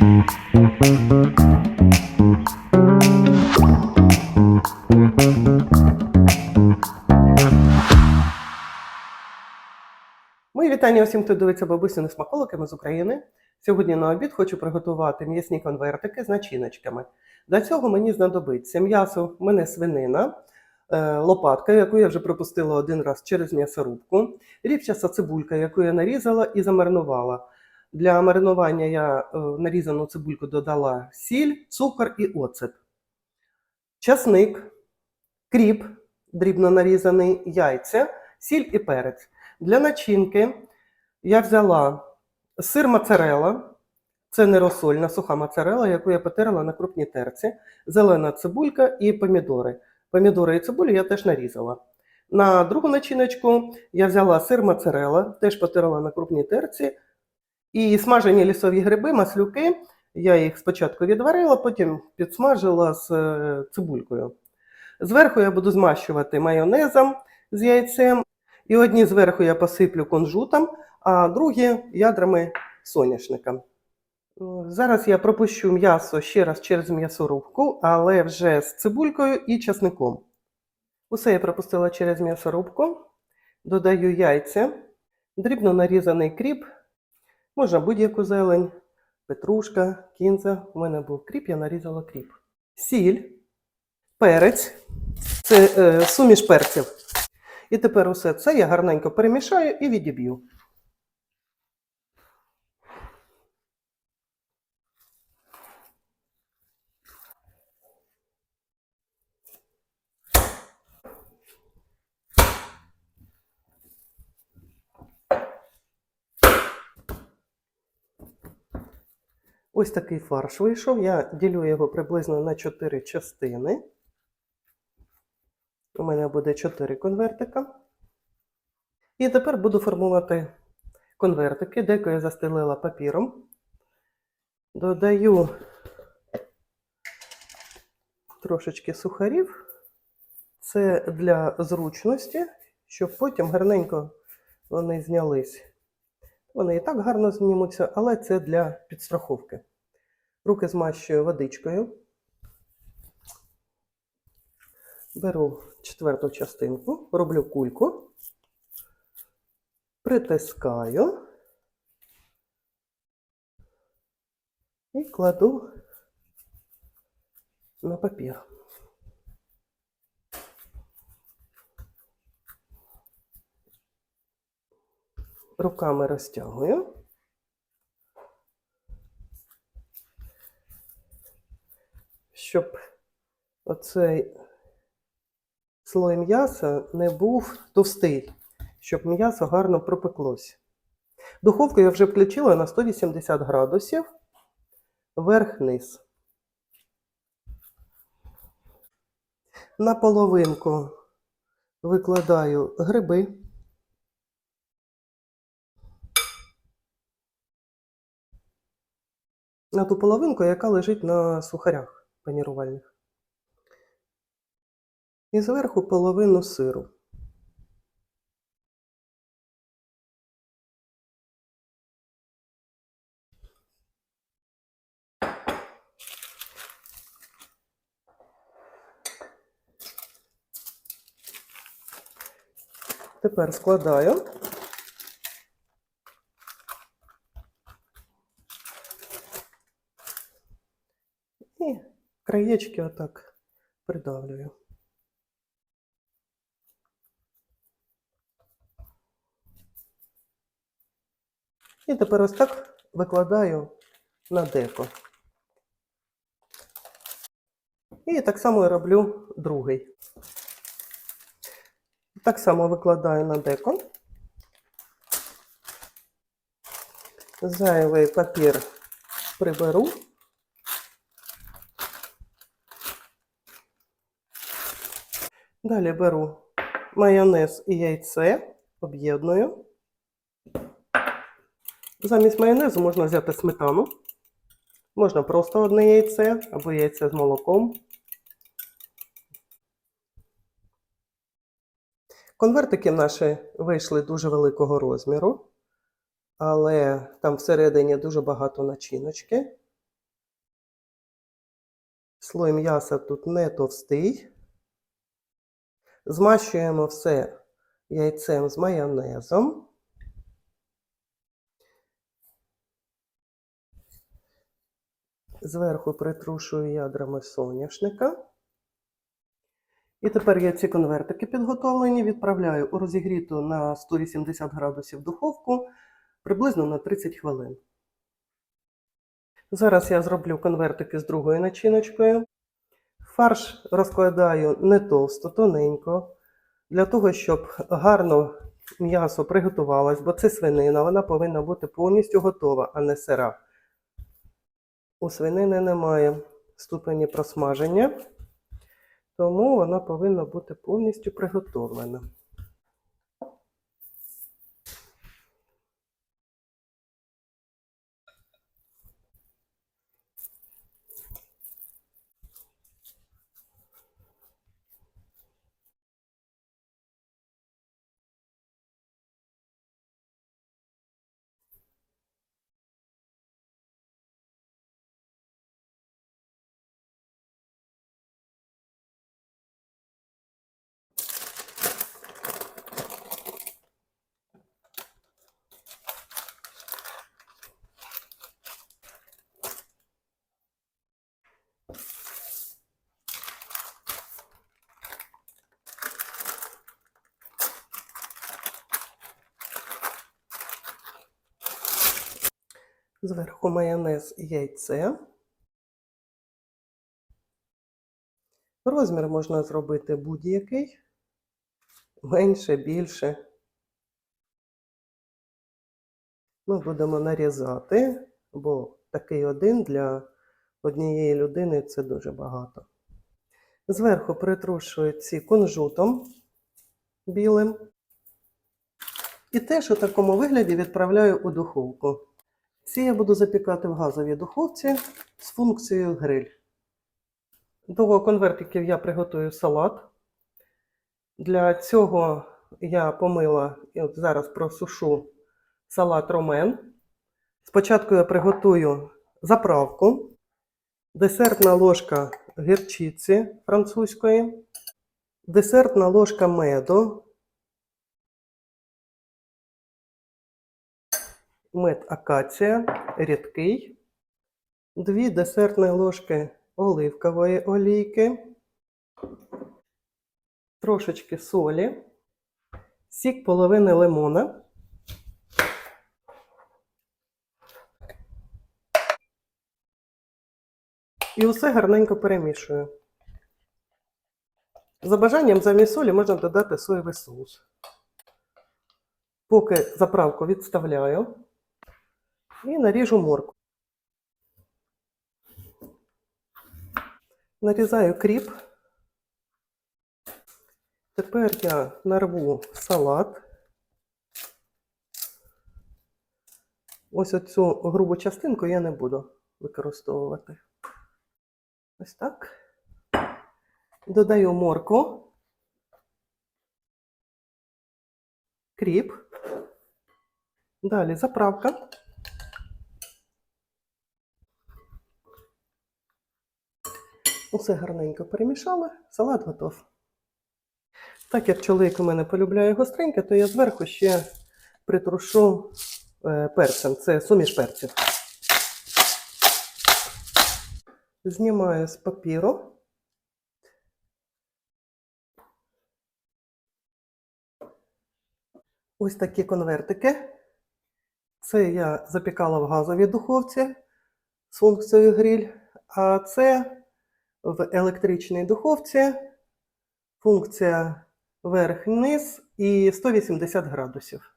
Мої вітання усім, хто дивиться бабусіни смаколиками з України. Сьогодні на обід хочу приготувати м'ясні конвертики з начиночками. Для цього мені знадобиться м'ясо, в мене свинина, е, лопатка, яку я вже пропустила один раз через м'ясорубку, рівчаста цибулька, яку я нарізала і замаринувала. Для маринування я е, нарізану цибульку додала сіль, цукор і оцет. Часник, кріп, дрібно нарізаний, яйця, сіль і перець. Для начинки я взяла сир моцарелла, це не розсольна суха моцарелла, яку я потерла на крупній терці, зелена цибулька і помідори. Помідори і цибулю я теж нарізала. На другу начиночку я взяла сир моцарелла, теж потерла на крупній терці, і смажені лісові гриби, маслюки. Я їх спочатку відварила, потім підсмажила з е, цибулькою. Зверху я буду змащувати майонезом з яйцем. І одні зверху я посиплю кунжутом, а другі ядрами соняшника. Зараз я пропущу м'ясо ще раз через м'ясорубку, але вже з цибулькою і часником. Усе я пропустила через м'ясорубку. Додаю яйця, дрібно нарізаний кріп, можна будь-яку зелень, петрушка, кінза. У мене був кріп, я нарізала кріп. Сіль, перець, це е, суміш перців. І тепер усе це я гарненько перемішаю і відіб'ю. Ось такий фарш вийшов. Я ділю його приблизно на 4 частини. У мене буде 4 конвертика. І тепер буду формувати конвертики. Деко я застелила папіром. Додаю трошечки сухарів. Це для зручності, щоб потім гарненько вони знялись. Вони і так гарно знімуться, але це для підстраховки. Руки змащую водичкою. Беру четверту частинку, роблю кульку, притискаю і кладу на папір. Руками розтягую. Щоб оцей слой м'яса не був товстий, щоб м'ясо гарно пропеклось. Духовку я вже включила на 180 градусів верх-низ. На половинку викладаю гриби. На ту половинку, яка лежить на сухарях панірувальних. І зверху половину сиру. Тепер складаю. І краєчки отак придавлюю. І тепер ось так викладаю на деко. І так само роблю другий. Так само викладаю на деко. Зайвий папір приберу. Далі беру майонез і яйце, об'єдную. Замість майонезу можна взяти сметану. Можна просто одне яйце або яйце з молоком. Конвертики наші вийшли дуже великого розміру, але там всередині дуже багато начиночки. Слой м'яса тут не товстий. Змащуємо все яйцем з майонезом. Зверху притрушую ядрами соняшника. І тепер я ці конвертики підготовлені, відправляю у розігріту на 180 градусів духовку приблизно на 30 хвилин. Зараз я зроблю конвертики з другою начиночкою. Фарш розкладаю не товсто, тоненько, для того, щоб гарно м'ясо приготувалось, бо це свинина, вона повинна бути повністю готова, а не сира. У свинини немає ступені просмаження, тому вона повинна бути повністю приготовлена. Зверху майонез і яйце. Розмір можна зробити будь-який, менше, більше. Ми будемо нарізати, бо такий один для однієї людини це дуже багато. Зверху притрушую ці кунжутом білим. І теж у такому вигляді відправляю у духовку. Ці я буду запікати в газовій духовці з функцією гриль. До конвертиків я приготую салат. Для цього я помила і от зараз просушу салат ромен. Спочатку я приготую заправку, десертна ложка гірчиці французької, десертна ложка меду, мед акація рідкий, 2 десертні ложки оливкової олійки, трошечки солі, сік половини лимона. І усе гарненько перемішую. За бажанням замість солі можна додати соєвий соус. Поки заправку відставляю і наріжу морку. Нарізаю кріп. Тепер я нарву салат. Ось оцю грубу частинку я не буду використовувати. Ось так. Додаю моркву, кріп. Далі заправка. Усе гарненько перемішали, салат готов. Так як чоловік у мене полюбляє гостреньке, то я зверху ще притрушу е, перцем. Це суміш перців. Знімаю з папіру. Ось такі конвертики. Це я запікала в газовій духовці з функцією гриль, а це в електричній духовці функція верх-низ і 180 градусів.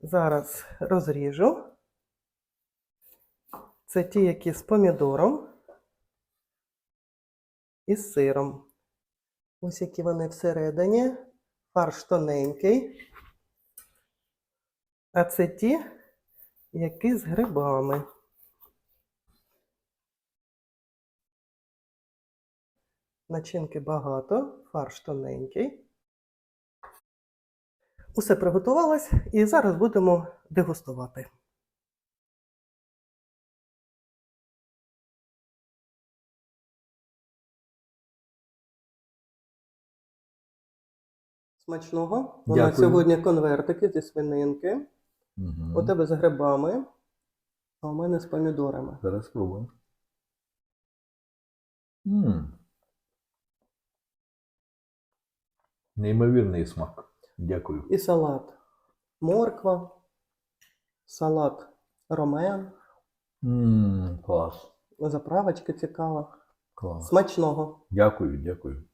Зараз розріжу. Це ті, які з помідором і з сиром. Ось які вони всередині. Фарш тоненький. А це ті, які з грибами. Начинки багато, фарш тоненький. Усе приготувалось і зараз будемо дегустувати. Смачного. Вона нас сьогодні конвертики зі свининки. Угу. У тебе з грибами, а у мене з помідорами. Зараз спробуємо. Неймовірний смак. Дякую. І салат. Морква, салат ромен, м клас. заправочка цікава. Клас. Смачного. Дякую, дякую.